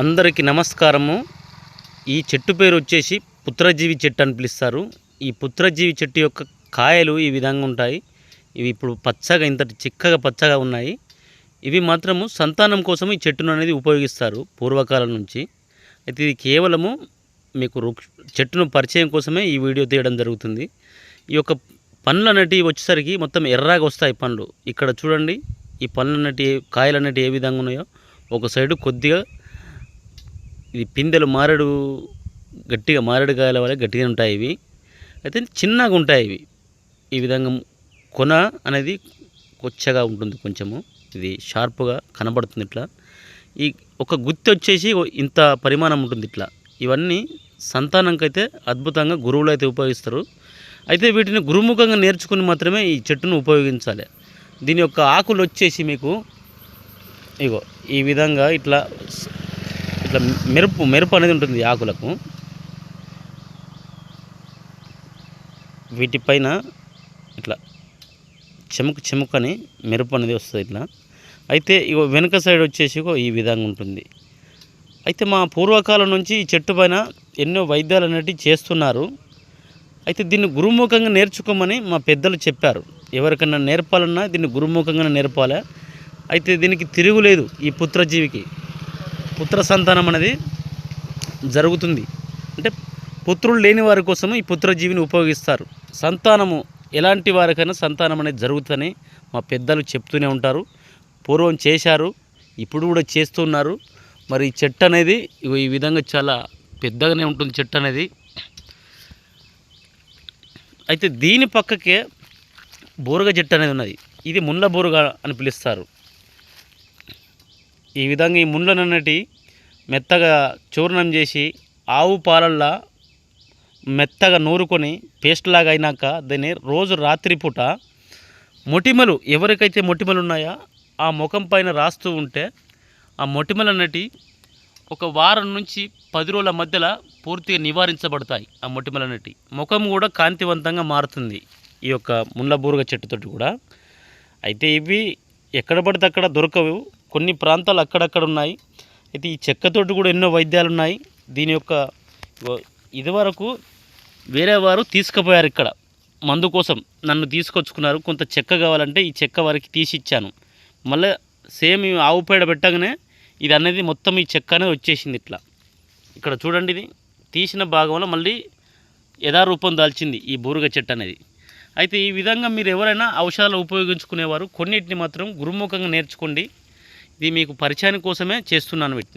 అందరికీ నమస్కారము. ఈ చెట్టు పేరు వచ్చేసి పుత్రజీవి చెట్టు అని పిలుస్తారు. ఈ పుత్రజీవి చెట్టు యొక్క కాయలు ఈ విధంగా ఉంటాయి. ఇవి ఇప్పుడు పచ్చగా ఇంత చిక్కగా పచ్చగా ఉన్నాయి. ఇవి మాత్రము సంతానం కోసం ఈ చెట్టును అనేది ఉపయోగిస్తారు పూర్వకాలం నుంచి. అయితే ఇది కేవలము మీకు చెట్టును పరిచయం కోసమే ఈ వీడియో తీయడం జరుగుతుంది. ఈ యొక్క పండ్లు అనేటివి వచ్చేసరికి మొత్తం ఎర్రగా వస్తాయి పండ్లు. ఇక్కడ చూడండి ఈ పండ్లు అనేటి కాయలు అనేటివి ఏ విధంగా ఉన్నాయో. ఒక సైడు కొద్దిగా ఇది పిందెలు మారేడు గట్టిగా మారేడు కాయల వల్ల గట్టిగా ఉంటాయి ఇవి. అయితే చిన్నగా ఉంటాయి ఇవి. ఈ విధంగా కొన అనేది కొచ్చగా ఉంటుంది కొంచెము. ఇది షార్ప్గా కనబడుతుంది ఇట్లా. ఈ ఒక గుత్తి వచ్చేసి ఇంత పరిమాణం ఉంటుంది ఇట్లా. ఇవన్నీ సంతానంకైతే అద్భుతంగా గురువులు అయితే ఉపయోగిస్తారు. అయితే వీటిని గురుముఖంగా నేర్చుకుని మాత్రమే ఈ చెట్టును ఉపయోగించాలి. దీని యొక్క ఆకులు వచ్చేసి మీకు ఇగో ఈ విధంగా ఇట్లా ఇట్లా మెరుపు మెరుపు అనేది ఉంటుంది ఆకులకు. వీటిపైన ఇట్లా చెముకు చెముకని మెరుపు అనేది వస్తుంది ఇట్లా. అయితే ఇగో వెనుక సైడ్ వచ్చేసి ఈ విధంగా ఉంటుంది. అయితే మా పూర్వకాలం నుంచి ఈ చెట్టు పైన ఎన్నో వైద్యాలు అనేటివి చేస్తున్నారు. అయితే దీన్ని గురుముఖంగా నేర్చుకోమని మా పెద్దలు చెప్పారు. ఎవరికైనా నేర్పాలన్నా దీన్ని గురుముఖంగా నేర్పాలి? అయితే దీనికి తిరుగులేదు ఈ పుత్రజీవికి. పుత్ర సంతానం అనేది జరుగుతుంది. అంటే పుత్రులు లేని వారి కోసం ఈ పుత్రజీవిని ఉపయోగిస్తారు. సంతానము ఎలాంటి వారికైనా సంతానం అనేది జరుగుతుందని మా పెద్దలు చెప్తూనే ఉంటారు. పూర్వం చేశారు ఇప్పుడు కూడా చేస్తున్నారు మరి ఈ చెట్టు అనేది ఈ విధంగా చాలా పెద్దగానే ఉంటుంది చెట్టు అనేది. అయితే దీని పక్కకే బూరగ చెట్టు అనేది ఉన్నది. ఇది ముళ్ళ బూరగ అని పిలుస్తారు. ఈ విధంగా ఈ ముండ్లనన్నటి మెత్తగా చూర్ణం చేసి ఆవు పాలల్లా మెత్తగా నూరుకొని పేస్ట్ లాగా అయినాక దాన్ని రోజు రాత్రిపూట మొటిమలు ఎవరికైతే మొటిమలు ఉన్నాయో ఆ ముఖం పైన రాస్తూ ఉంటే ఆ మొటిమలు అన్నటి ఒక వారం నుంచి పది రోజుల మధ్యలో పూర్తిగా నివారించబడతాయి ఆ మొటిమలు అన్నటి ముఖం కూడా కాంతివంతంగా మారుతుంది ఈ యొక్క ముళ్ళబూరుగ చెట్టుతోటి కూడా. అయితే ఇవి ఎక్కడ పడితే అక్కడ దొరకవు. కొన్ని ప్రాంతాలు అక్కడక్కడ ఉన్నాయి. అయితే ఈ చెక్కతోటి కూడా ఎన్నో వైద్యాలు ఉన్నాయి. దీని యొక్క ఇదివరకు వేరే వారు తీసుకుపోయారు ఇక్కడ. మందు కోసం నన్ను తీసుకొచ్చుకున్నారు. కొంత చెక్క కావాలంటే ఈ చెక్క వారికి తీసి ఇచ్చాను. మళ్ళీ సేమ్ ఆవు పేడ పెట్టగానే ఇది అనేది మొత్తం ఈ చెక్క అనేది వచ్చేసింది ఇట్లా. ఇక్కడ చూడండి ఇది. తీసిన భాగంలో మళ్ళీ యథారూపం దాల్చింది ఈ బూరుగ చెట్టు అనేది. అయితే ఈ విధంగా మీరు ఎవరైనా ఔషధాలు ఉపయోగించుకునేవారు కొన్నిటిని మాత్రం గురుముఖంగా నేర్చుకోండి. ఇది మీకు పరిచయం కోసమే చేస్తున్నాను వీటిని.